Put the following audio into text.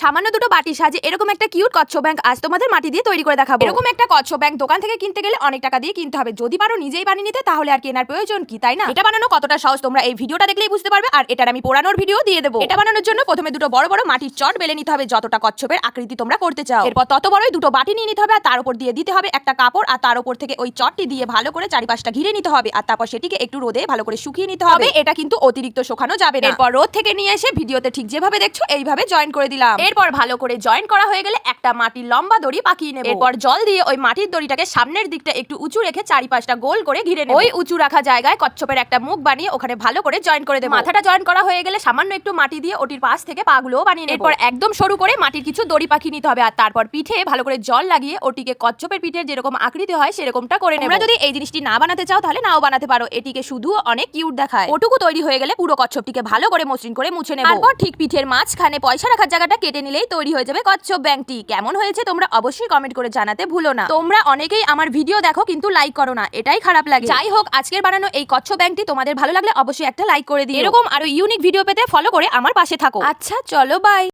সামান্য দুটো বাটি সাজে এরকম একটা কিউট কচ্ছ ব্যাংক আজ তোমাদের মাটি দিয়ে তৈরি করে দেখাবো। এরকম একটা কচ্ছ ব্যাংক দোকান থেকে কিনতে গেলে অনেক টাকা দিয়ে কিনতে হবে। যদি পারো নিজেই বানিয়ে নিতে তাহলে আর কেনার প্রয়োজন কি তাই না? এটা বানানো কতটা সহজ তোমরা এই ভিডিওটা দেখলেই বুঝতে পারবে। আর এটার আমি পোড়ানোর ভিডিও দিয়ে দেবো। এটা বানানোর জন্য প্রথমে দুটো বড় বড় মাটির চট বেলে নিতে হবে যতটা কচ্ছপের আকৃতি তোমরা করতে চাও। এরপর তত বড়ই দুটো বাটি নিয়ে নিতে হবে আর তার উপর দিয়ে দিতে হবে একটা কাপড় আর তার উপর থেকে ওই চটটি দিয়ে ভালো করে চারিপাশটা ঘিরে নিতে হবে আর তারপর সেটিকে একটু রোদে ভালো করে শুকিয়ে নিতে হবে। এটা কিন্তু অতিরিক্ত শুকানো যাবে না। এরপর রোদ থেকে নিয়ে এসে ভিডিওতে ঠিক যেভাবে দেখছ এইভাবে জয়েন করে দিলাম। এরপর ভালো করে জয়েন করা হয়ে গেলে একটা মাটির লম্বা দড়ি পাকিয়ে নেব। এরপর জল দিয়ে ওই মাটির দড়িটাকে সামনের দিকটা একটু উঁচু রেখে চারিপাশটা গোল করে ঘিরে নেব। ওই উঁচু রাখা জায়গায় কচ্ছপের একটা মুখ বানিয়ে ওখানে ভালো করে জয়েন করে দেবো। মাথাটা জয়েন করা হয়ে গেলে সামান্য একটু মাটি দিয়ে ওটির পাশ থেকে পাগুলোও বানিয়ে নেব। এরপর একদম সরু করে মাটির কিছু দড়ি পাকিয়ে নিতে হবে আর তারপর পিঠে ভালো করে জল লাগিয়ে ওটিকে কচ্ছপের পিঠের যেরকম আকৃতি হয় সেরকমটা করে নেব। যদি এই জিনিসটি না বানাতে চাও তাহলে নাও বানাতে পারো। এটিকে শুধু অনেক কিউট দেখায়। ওটুকু তৈরি হয়ে গেলে পুরো কচ্ছপটিকে ভালো করে মসৃণ করে মুছে নেব। তারপর ঠিক পিঠের মাঝখানে পয়সা রাখার জায়গাটা কেটে নিলেই তৈরি হয়ে যাবে কচ্ছপ ব্যাংকটি। কেমন হয়েছে তোমরা অবশ্যই কমেন্ট করে জানাতে ভুলো না। তোমরা অনেকেই আমার ভিডিও দেখো কিন্তু লাইক করো না, এটাই খারাপ লাগে। যাই হোক, আজকের বানানো এই কচ্ছপ ব্যাংকটি তোমাদের ভালো লাগলে অবশ্যই একটা লাইক করে দিই এরকম আরও ইউনিক ভিডিও পেতে ফলো করে আমার পাশে থাকো। আচ্ছা চলো বাই